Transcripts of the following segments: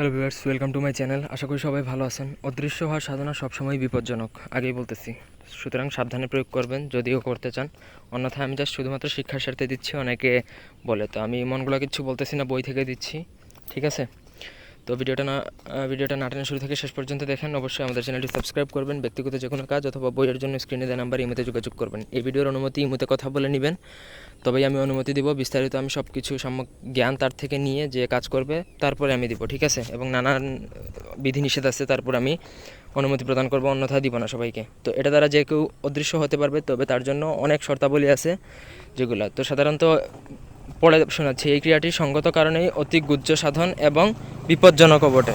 Hello viewers, welcome to my channel. আশা করি সবাই ভালো আছেন। অদৃশ্য হওয়ার সাধনা সবসময় বিপজ্জনক, আগেই বলতেছি। সুতরাং সাবধানে প্রয়োগ করবেন, যদিও করতে চান। অন্যথায় আমি জাস্ট শুধুমাত্র শিক্ষার স্বার্থে দিচ্ছি, অনেকে বলে, তো আমি মনগুলো কিছু বলতেছি না, বই থেকে দিচ্ছি। ঠিক আছে? তো ভিডিওটা না ভিডিওটা নাটানো শুরু থেকে শেষ পর্যন্ত দেখেন, অবশ্যই আমাদের চ্যানেলটি সাবস্ক্রাইব করবেন, ব্যক্তিগত যে কোনো কাজ অথবা বইয়ের জন্য স্ক্রিনে দেওয়া নাম্বার ইমোতে যোগাযোগ করবেন। এই ভিডিওর অনুমতি ইমোতে কথা বলে নেবেন। তবেই আমি অনুমতি দিব, বিস্তারিত আমি সব কিছু সম্যক জ্ঞান তার থেকে নিয়ে যে কাজ করবে, তারপরে আমি দিব, ঠিক আছে? এবং নানান বিধিনিষেধ আছে, তারপর আমি অনুমতি প্রদান করব অন্যথায় দিব না সবাইকে। তো এটা দ্বারা যে কেউ অদৃশ্য হতে পারবে, তবে তার জন্য অনেক শর্তাবলী আছে যেগুলো। তো সাধারণত পড়ে শোনাচ্ছি। এই ক্রিয়াটি সঙ্গত কারণেই অতি গুজ্জ সাধন এবং বিপজ্জনকও বটে।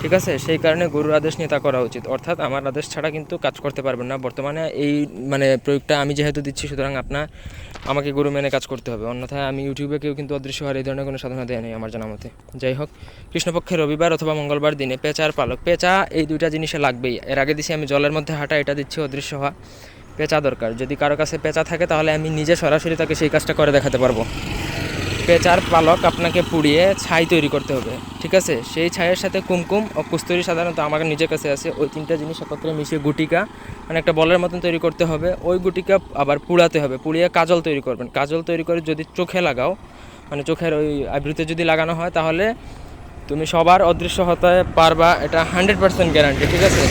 ঠিক আছে? সেই কারণে গুরুর আদেশ নিয়ে তা করা উচিত। অর্থাৎ আমার আদেশ ছাড়া কিন্তু কাজ করতে পারবেন না। বর্তমানে এই মানে প্রয়োগটা আমি যেহেতু দিচ্ছি, সুতরাং আপনার, আমাকে গুরু মেনে কাজ করতে হবে। অন্যথায় আমি ইউটিউবে কেউ কিন্তু অদৃশ্য হওয়ার এই ধরনের কোনো সাধনা দেয় নেই আমার জানা মতে যাই হোক কৃষ্ণপক্ষে রবিবার অথবা মঙ্গলবার দিনে পেঁচার পালক। পেঁচা এই দুইটা জিনিসে লাগবেই। এর আগে দিছি আমি জলের মধ্যে হাঁটা, এটা দিচ্ছি অদৃশ্য হওয়া। পেঁচা দরকার। যদি কারও কাছে পেঁচা থাকে, তাহলে আমি নিজে সরাসরি তাকে সেই কাজটা করে দেখাতে পারব। পেঁচার পালক আপনাকে পুড়িয়ে ছাই তৈরি করতে হবে, ঠিক আছে? সেই ছাইয়ের সাথে কুমকুম ও কুস্তরি সাধারণত আমার নিজের কাছে আছে। ওই তিনটা জিনিস একত্রে মিশিয়ে গুটিকা মানে একটা বলের মতন তৈরি করতে হবে। ওই গুটিকা আবার পুড়াতে হবে, পুড়িয়ে কাজল তৈরি করবেন। কাজল তৈরি করে যদি চোখে লাগাও মানে চোখের ওই আইব্রুতে যদি লাগানো হয়, তাহলে তুমি সবার অদৃশ্য হতে পারবা, এটা হান্ড্রেড পার্সেন্ট গ্যারান্টি, ঠিক আছে?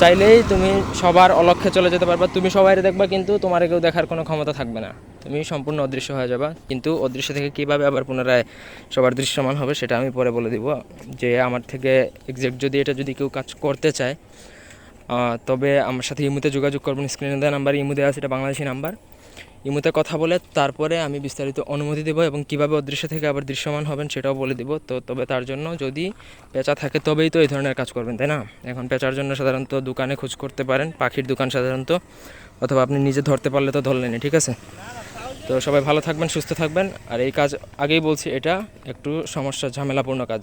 চাইলেই তুমি সবার অলক্ষ্যে চলে যেতে পারবা। তুমি সবাই দেখবা, কিন্তু তোমার কেউ দেখার কোনো ক্ষমতা থাকবে না। তুমি সম্পূর্ণ অদৃশ্য হয়ে যাবা। কিন্তু অদৃশ্য থেকে কীভাবে আবার পুনরায় সবার দৃশ্যমান হবে সেটা আমি পরে বলে দিব। যে আমার থেকে এক্স্যাক্ট যদি এটা যদি কেউ কাজ করতে চায় তবে আমার সাথে ইমুতে যোগাযোগ করবেন। স্ক্রিনে দেওয়া নাম্বার ইমু দেওয়া আছে এটা বাংলাদেশি নাম্বার ইমুতে কথা বলে তারপরে আমি বিস্তারিত অনুমতি দেবো এবং কীভাবে অদৃশ্য থেকে আবার দৃশ্যমান হবেন সেটাও বলে দিব। তো তবে তার জন্য যদি পেঁচা থাকে তবেই তো এই ধরনের কাজ করবেন, তাই না? এখন পেঁচার জন্য সাধারণত দোকানে খোঁজ করতে পারেন, পাখির দোকান সাধারণত। অথবা আপনি নিজে ধরতে পারলে তো ধরলেনই, ঠিক আছে? তো সবাই ভালো থাকবেন, সুস্থ থাকবেন। আর এই কাজ আগেই বলছি, এটা একটু সমস্যা, ঝামেলাপূর্ণ কাজ।